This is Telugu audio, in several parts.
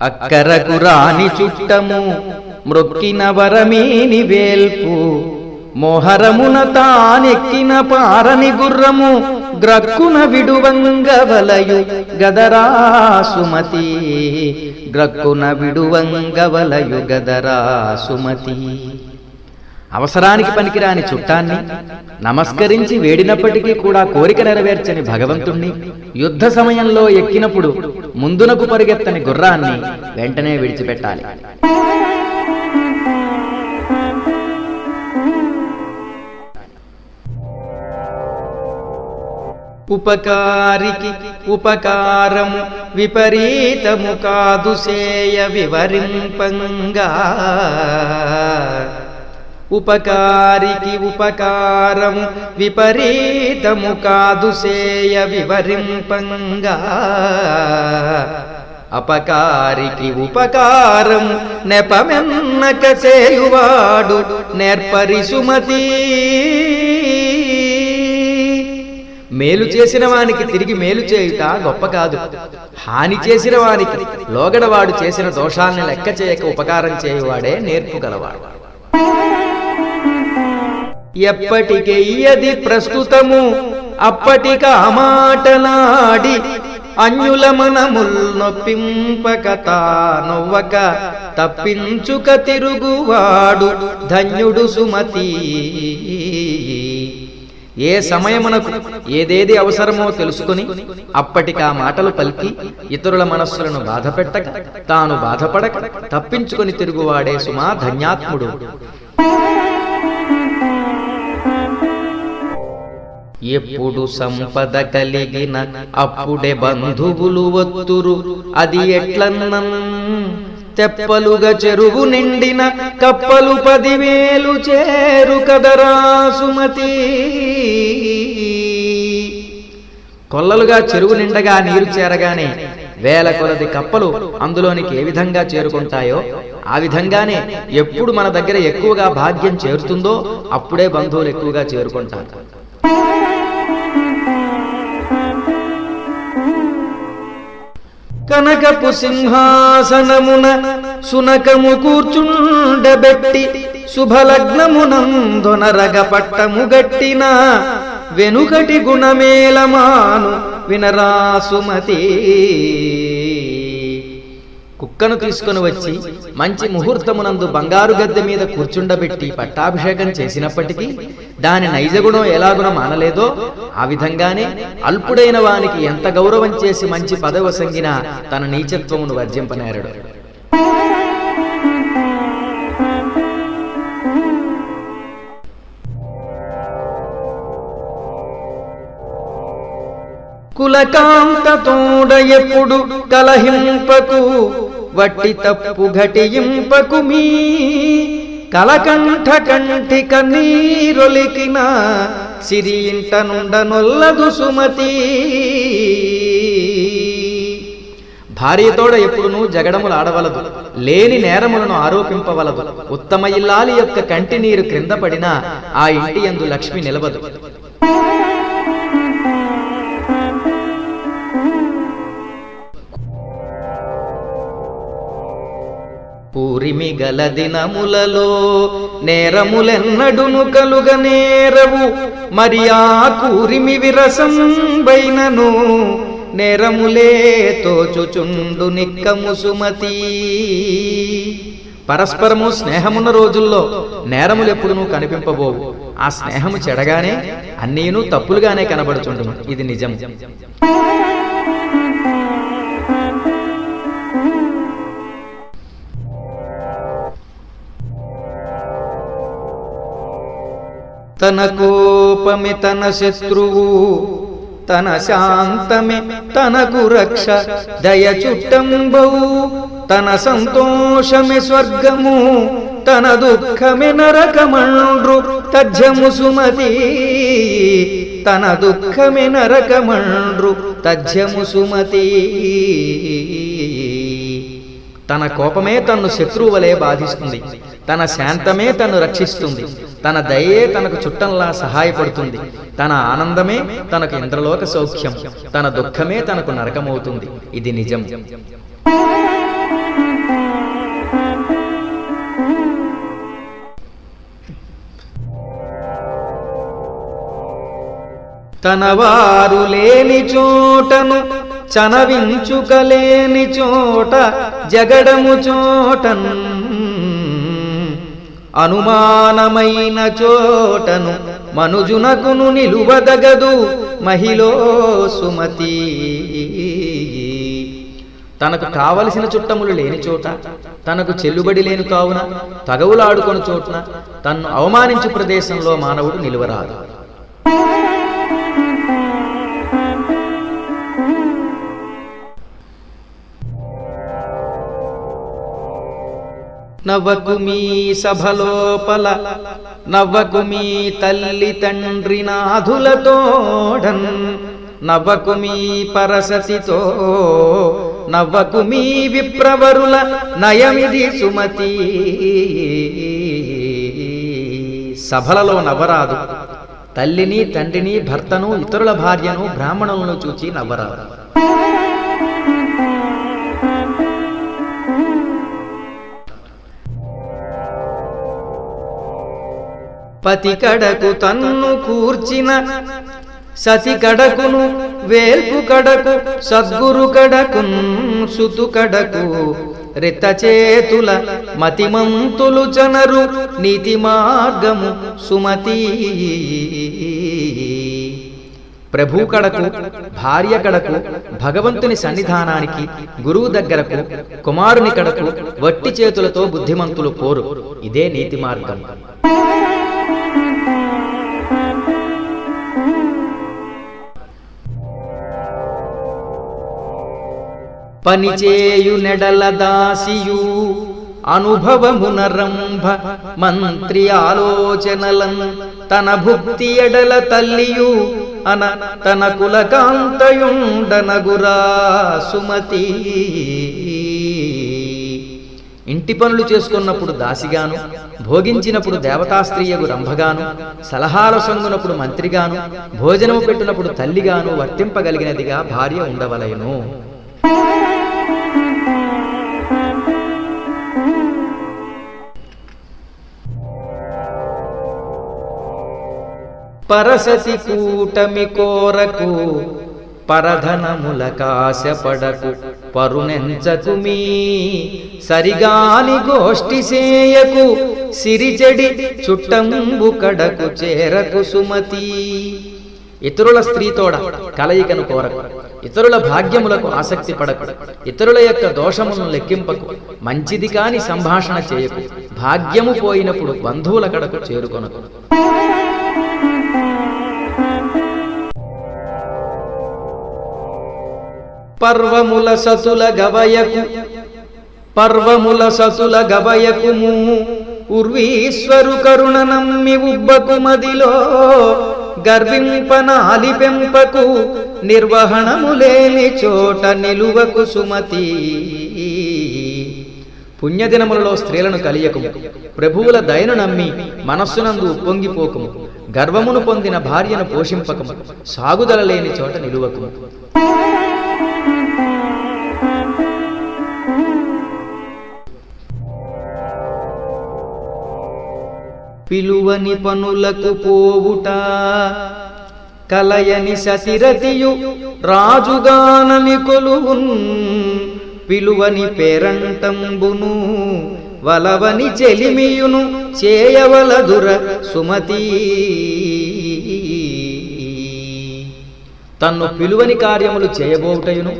అక్కరకు రాని చుట్టము మ్రొక్కిన వరమేని వేల్పు మోహరమున తానెక్కిన పారని గుర్రము గ్రక్కున విడువంగవలయు గదరా సుమతి గ్రక్కున విడువంగవలయు గదరా సుమతి. అవసరానికి పనికిరాని చుట్టాన్ని నమస్కరించి వేడినప్పటికీ కూడా కోరిక నెరవేర్చని భగవంతుణ్ణి యుద్ధ సమయంలో ఎక్కినప్పుడు ముందునకు పరిగెత్తని గుర్రాన్ని వెంటనే విడిచిపెట్టాలి. ఉపకారికి ఉపకారము విపరీతము కాదు సేయ వివరింపంగా. ఉపకారికి ఉపకారము విపరీతము కాదు సేయ వివరింపంగా. అపకారికి ఉపకారం నెపమెన్నక చేయువాడు నేర్పరి సుమతి మేలు చేసిన వానికి తిరిగి మేలు చేయుట గొప్ప కాదు. హాని చేసిన వానికి లోగడవాడు చేసిన దోషాన్ని లెక్క చేయక ఉపకారం చేయువాడే నేర్పుగలవాడు. ఎప్పటికెయ్యది ప్రస్తుతము అప్పటిక అమాటలాడి అన్యుల మనముల్ నొప్పింపక తానొవ్వక తప్పించుక తిరుగువాడు ధన్యుడు సుమతి. ఏ సమయమునకు ఏదేది అవసరమో తెలుసుకుని అప్పటికా మాటలు పలికి ఇతరుల మనస్సులను బాధపెట్టక తాను బాధపడక తప్పించుకొని తిరుగువాడే సుమా ధన్యాత్ముడు. ఎప్పుడు సంపద కలిగిన అప్పుడే బంధువులు ఒత్తురు. అది ఎట్లన్నన్ తెప్పలుగా చెరువు నిండిన కప్పలు పదివేలు చేరు కదరా సుమతి. కొల్లలుగా చెరువు నిండగా నీరు చేరగానే వేల కొలది కప్పలు అందులోనికి ఏ విధంగా చేరుకుంటాయో ఆ విధంగానే ఎప్పుడు మన దగ్గర ఎక్కువగా భాగ్యం చేరుతుందో అప్పుడే బంధువులు ఎక్కువగా చేరుకుంటారు. కనకపు సింహాసనమున సునకము కూర్చుండబెట్టి శుభలగ్నమునందొనరగ పట్టము గట్టిన వెనుకటి గుణమేలమాను వినరాసుమతి. కుక్కను తీసుకొని వచ్చి మంచి ముహూర్తమునందు బంగారు గద్దె మీద కూర్చుండబెట్టి పట్టాభిషేకం చేసినప్పటికీ దాని నైజగుణం ఎలాగున మానలేదో ఆ విధంగానే అల్పుడైన వానికి ఎంత గౌరవం చేసి మంచి పదవ సంగినా తన నీచత్వమును వర్జింపనేరడు. కులకాంతతోడ ఎప్పుడు కలహింపకు వట్టి తప్పు ఘటింపకు మీ కలకంఠ కంఠి కన్నీరొలికిన సిరి ఇంట నుండ నొల్లదు సుమతి. భార్యతోడ ఎప్పుడునూ జగడములు ఆడవలదు లేని నేరములను ఆరోపింపవలదు. ఉత్తమ ఇల్లాలి యొక్క కంటి నీరు క్రింద పడినా ఆ ఇంటి యందు లక్ష్మి నిలవదు. పూరిమిగల దినములలో నేరములెన్నడును కలుగ నేరవు. మరి ఆ కూరిమి విరసం బైనను నేరములే తోచుచుండు నిక్కము సుమతి. పరస్పరము స్నేహమున్న రోజుల్లో నేరములు ఎప్పుడునూ కనిపింపబోవు. ఆ స్నేహము చెడగానే అన్నీను తప్పులుగానే కనబడుచుండును. ఇది నిజం. తన కోపమి తన శత్రువు తన శాంతమే తనకు రక్ష. దయ చుట్టంబవు తన సంతోషమే స్వర్గము తన దుఃఖమి నరకమండ్రు. తజ్జము సుమతి తన దుఃఖమి నరకమండ్రు. తజ్జము సుమతి. తన కోపమే తన్ను శత్రువలే బాధిస్తుంది. తన శాంతమే తను రక్షిస్తుంది. తన దయే తనకు చుట్టంలా సహాయపడుతుంది. తన ఆనందమే తనకు ఇంద్రలోక సౌఖ్యం. తన దుఃఖమే తనకు నరకమవుతుంది. ఇది నిజం. తన వారు లేని చోటను చనవించుకలేని చోట జగడము చోటను అనుమానమైన చోటను మనుజునకును నిలువదగదు. మహిళో సుమతి. తనకు కావలసిన చుట్టములు లేని చోట తనకు చెల్లుబడి లేని కావున తగవులాడుకొని చోటున తన్ను అవమానించు ప్రదేశంలో మానవుడు నిలువరాదు. నవ్వకు మీ సభలోపల నవ్వకు మీ తల్లి తండ్రి నాధులతోడన్ నవ్వకు మీ పరసతితో నవ్వకు మీ విప్రవరుల నయమిది సుమతి. సభలలో నవ్వరాదు తల్లిని తండ్రిని భర్తను ఇతరుల భార్యను బ్రాహ్మణులను చూచి నవ్వరాదు. పతి కడకు తన్ను కూర్చిన సతి కడకును వేల్పు కడకు సద్గురు కడకు సుతు కడకు. రిత చేతుల మతిమంతులు చనరు నీతి మార్గము సుమతి. ప్రభు కడకు భార్య కడకు భగవంతుని సన్నిధానానికి గురువు దగ్గరకు కుమారుని కడకు వట్టి చేతులతో బుద్ధిమంతులు పోరు. ఇదే నీతి మార్గం. పనిచేయు నెడల దాసియు. అనుభవమున రంభ మంత్రి ఆలోచనలన్ తన భుక్తి ఎడల తల్లియు. అన తన కులకాంతయుండనగురా సుమతి. ఇంటి పనులు చేసుకున్నప్పుడు దాసిగాను భోగించినప్పుడు దేవతాస్త్రీయగు రంభగాను సలహాల సొంగునప్పుడు మంత్రిగాను భోజనము పెట్టినప్పుడు తల్లిగాను వర్తింపగలిగినదిగా భార్య ఉండవలయను పరసతి కూటమి కోరకు పరధనముల కాశపడకు పరుణెంచకు మీ సరిగాని గోష్ఠి సేయకు సిరిచెడి చుట్టంబు కడకు చేరకు సుమతి. ఇతరుల స్త్రీతోడ కలయికను కోరకు ఇతరుల భాగ్యములకు ఆసక్తి పడకు ఇతరుల యొక్క దోషములను లెక్కింపకు మంచిది కాని సంభాషణ చేయకు భాగ్యము పోయినప్పుడు బంధువుల కడకు చేరుకొనకు. పర్వముల సతుల గవయకు పర్వముల సతుల గవయకుము. ఉర్వీశ్వరు కరుణ నమ్మి ఉబ్బకు మదిలో గర్వింపనాలి పెంపకు నిర్వహణము లేని చోట నిలువకు సుమతి. పుణ్యదినములలో స్త్రీలను కలియకుము ప్రభువుల దయను నమ్మి మనస్సునందు పొంగిపోకుము గర్వమును పొందిన భార్యను పోషింపకము సాగుదల లేని చోట నిలువకుము. పిలువని పనులకు పోవుట. కలయని సతిరతియు రాజుగానని కొలువున్. పిలువని పేరంటంబును వలవని చెలిమియును చేయవలదుర సుమతి. తన్ను పిలువని కార్యములు చేయబోవుటయును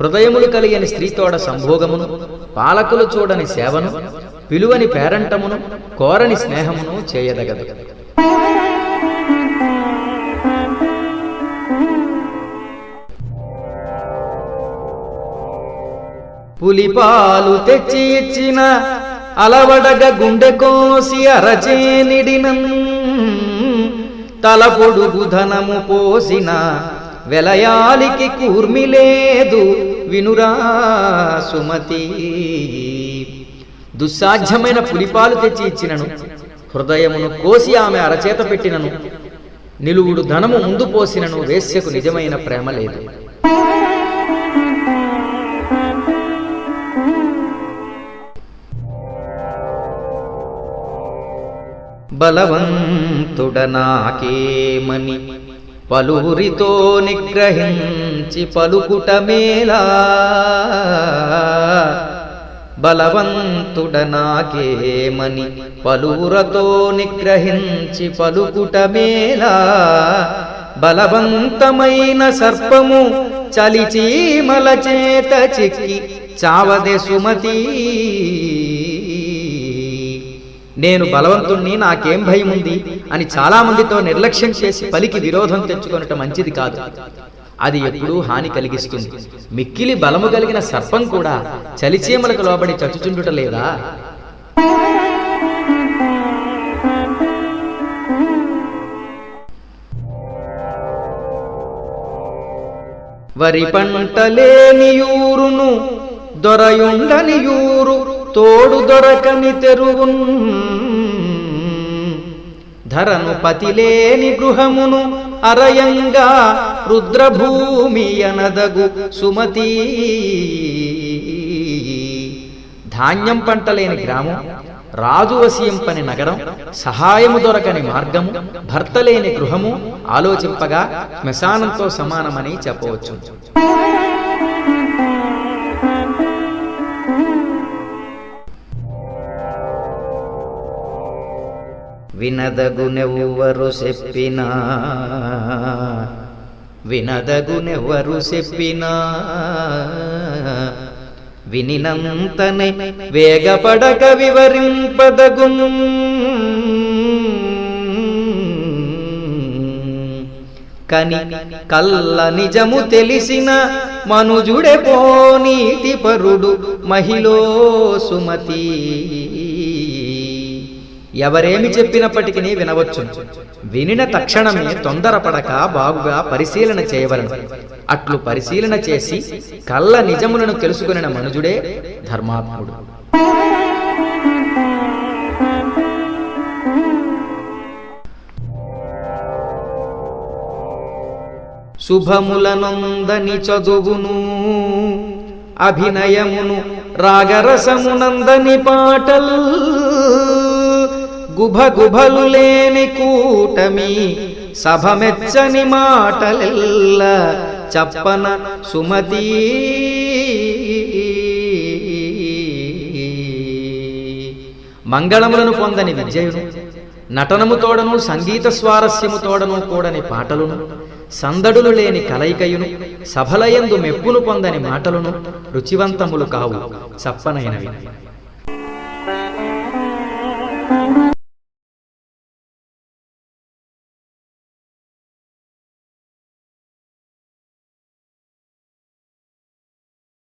హృదయములు కలిగిన స్త్రీతోడ సంభోగమును పాలకులు చూడని సేవను పిలువని పేరంటమును కోరని స్నేహమును చేయదగదు. పులిపాలు తెచ్చి ఇచ్చిన అలవడగ గుండె కోసి అరచేనిడినం తల పొడుగు ధనము పోసిన వెలయాలికి కూర్మి లేదు వినురా సుమతి. దుస్సాధ్యమైన పులిపాలు తెచ్చి ఇచ్చినను. హృదయమును కోసి ఆమె అరచేత పెట్టినను. నిలువుడు ధనము ముందు పోసినను వేశ్యకు నిజమైన ప్రేమ లేదు. బలవంతుడనాకేమని పలువురితో నిగ్రహించి పలుకుట మేలా. బలవంతుడ నాకేమని పలువురతో నిగ్రహించి పలుకుట మేలా బలవంతమైన సర్పము చలిచీమల చేత చిక్కి చావదే సుమతి. నేను బలవంతుణ్ణి నాకేం భయం ఉంది అని చాలామందితో నిర్లక్ష్యం చేసి పలికి విరోధం తెచ్చుకొనటం మంచిది కాదు. అది ఎప్పుడూ హాని కలిగిస్తుంది. మిక్కిలి బలము కలిగిన సర్పం కూడా చలిచీమలకు లోబడి చచ్చుచుండుట లేదా? వరి పంటలేని యూరును దొరయుండని యూరు తోడు దొరకని తెరువున్. ధరను పతిలేని గృహమును అరయంగా రుద్రభూమి అనదగు సుమతి ధాన్యం పంటలేని గ్రామం రాజు వసియంపని నగరం సహాయము దొరకని మార్గము భర్త లేని గృహము ఆలోచింపగా శ్మశానంతో సమానమని చెప్పవచ్చు వినదగునెవ్వరు చెప్పినా వినదగునెవ్వరు చెప్పినా? వినినంతనే వేగపడక వివరింపదగు. కని కల్ల నిజము తెలిసిన మనుజుడే పోనీతి పరుడు మహిళో సుమతి. ఎవరేమి చెప్పినప్పటికీ వినవచ్చు వినిన తక్షణమే తొందరపడక బాగుగా పరిశీలన చేయవలను. అట్లు పరిశీలన చేసి కళ్ళ నిజములను తెలుసుకుని మనుజుడే ధర్మాత్ముడు. శుభములనందని చదువును అభినయమును రాగరసమునందని పాటల్ గుభ గుభలు లేని కూటమి సభమెచ్చని మాటలెల్ల చప్పన సుమతి. మంగళములను పొందని విజయుడు నటనము తోడను సంగీత స్వారస్యము తోడను కూడని పాటలును సందడులు లేని కలయికయును సభలయందు మెప్పును పొందని మాటలును రుచివంతములు కావు చప్పనైనవి.